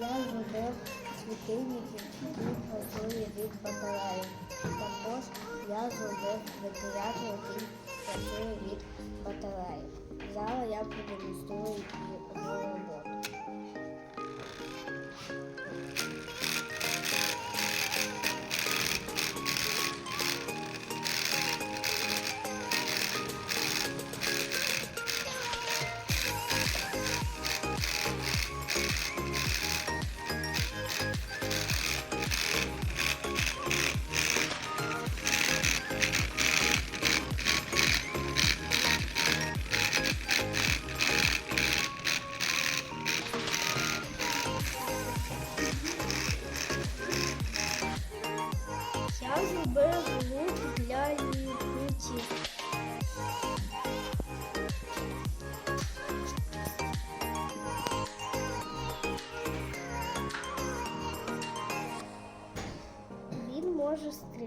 Я зробив світильники, які працює від батареї. Також я зробив вентилятор, який працює від батареї. Зараз я продемонструю його роботу.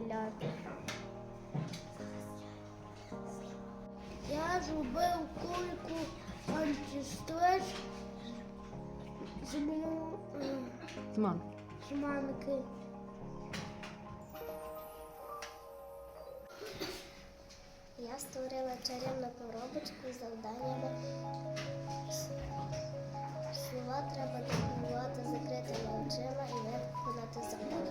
Стріляти. Я зробив кульку антистрес з мо- е, Я створила чарівну коробочку з завданнями. Слова треба допомагати закритими очима і виконати завдання.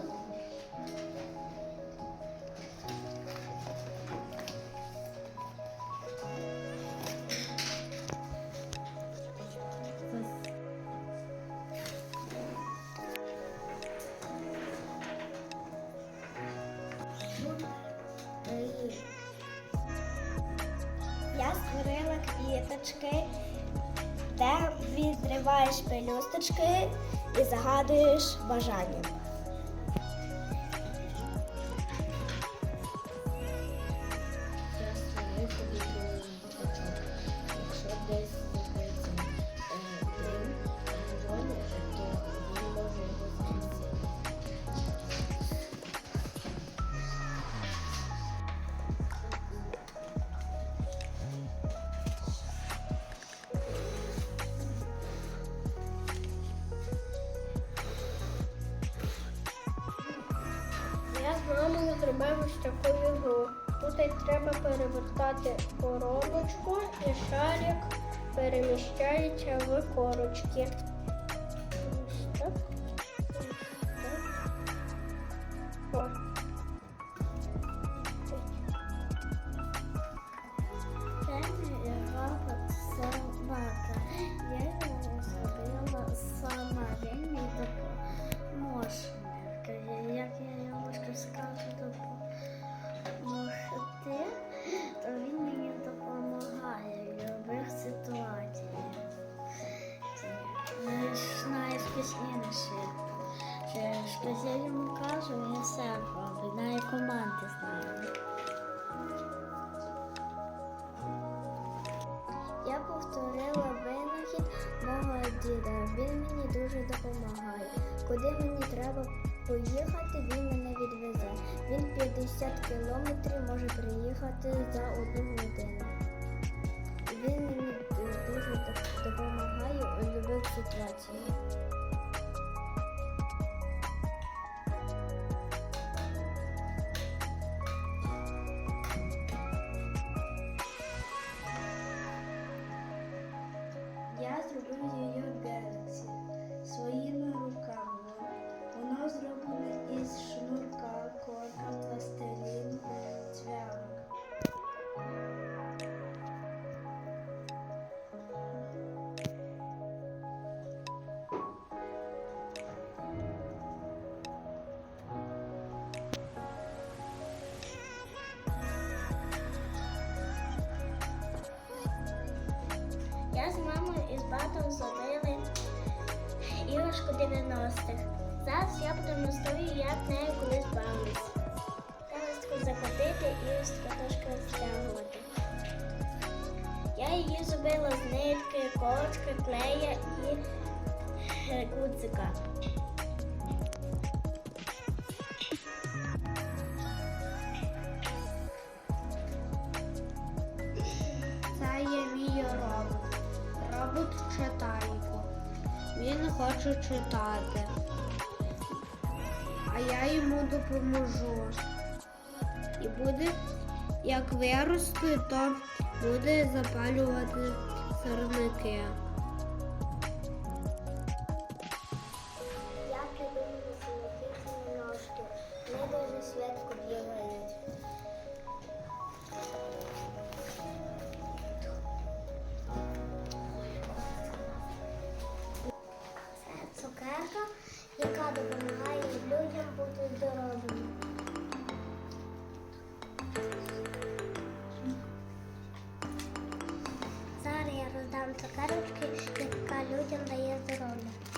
Квіточки, де відриваєш пелюсточки і загадуєш бажання. Мамою зробив ось таку. Тут треба перевертати коробочку і шарик переміщається в корочки. Ось так. Знаю спецніше. Щось я йому кажу, він все робить, навіть команди знає. Я повторила винахід мого діда. Він мені дуже допомагає. Куди мені треба поїхати, він мене відвезе. Він 50 кілометрів може приїхати за одну годину. Він мені дуже допомагає у ситуаціях. Початку 90-х. Зараз я продемонструю, як нею колись бавились. Карточку закотити і ось картошку стягувати. Я її зробила з нитки, колочки, клея і е, гудзика. Це є мій робот. Робот Він хоче читати. А я йому допоможу. І буде, як виросте, то буде запалювати сирники. 再倒一